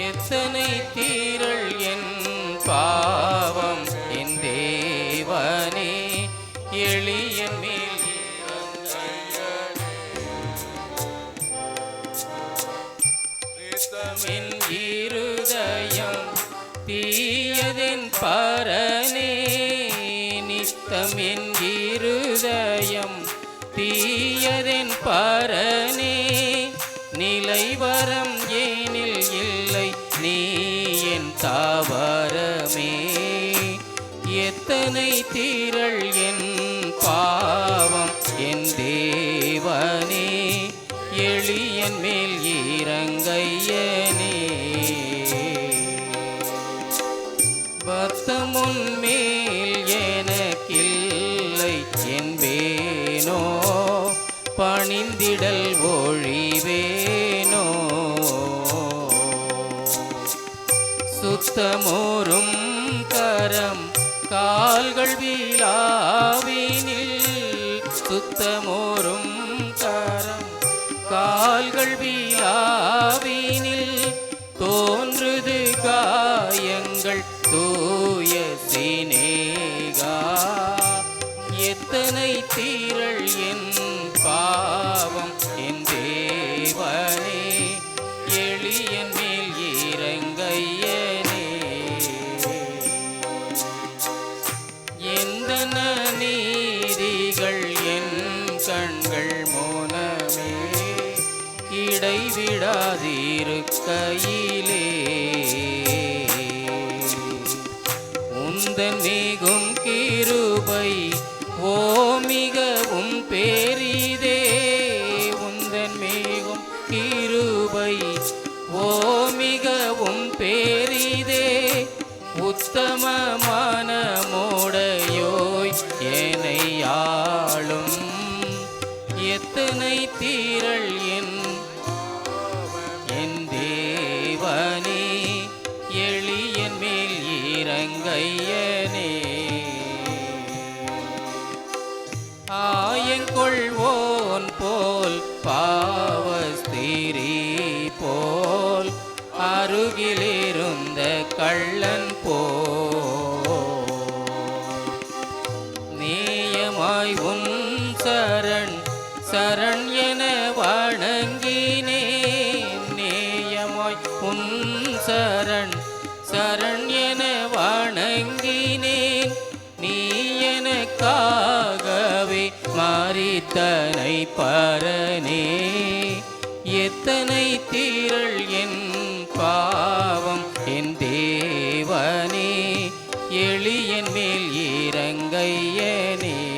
எத்தனை தீரள் என் பாவம்? என் தேவனே எளிய மேல் என் இருதயம் தீயதென் பரனே நித்தம் என் இருதயம் பரனே நிலைவரம் தாவரமே. எத்தனை தீரள் என் பாவம் என் தேவனே. எளியன் மேல் இறங்கையனே. பக்தமுன் மேல் எனக்கில்லை என்பேனோ. பணிந்திடல் ஒழிவே. சுத்தமோரும் கரம். கால்கள் வீலாவினில் சுத்தமோரும் கரம். கால்கள் வீலாவினில் தோன்றுது காயங்கள் தூய சினேகா எத்தனை தீரள் என் இடைவிடாதிருக்கையிலே உந்தன் மிகும் கிருபை ஓ மிகவும் பேரிதே. உந்தன் மிகும் கிருபை ஓ மிகவும் பேரிதே. உத்தமமான மோடையோய் என்னை ஆளும். எத்தனை தீரள் என் இறங்கையனே ஆயங்கொள்வோன் போல் பாவஸ்திரி போல் அருகிலிருந்த கள்ளன் போல் நீயமாய் உன் சரண் சரண் என வணங்கினேன். நேயமாய் உன் சரண் சரண் என வணங்கினேன். நீ எனக்காகவே மாறித்தனை பரனே. எத்தனை தீரள் என் பாவம் என் தேவனே. எளியன் மேல் இறங்கையனே.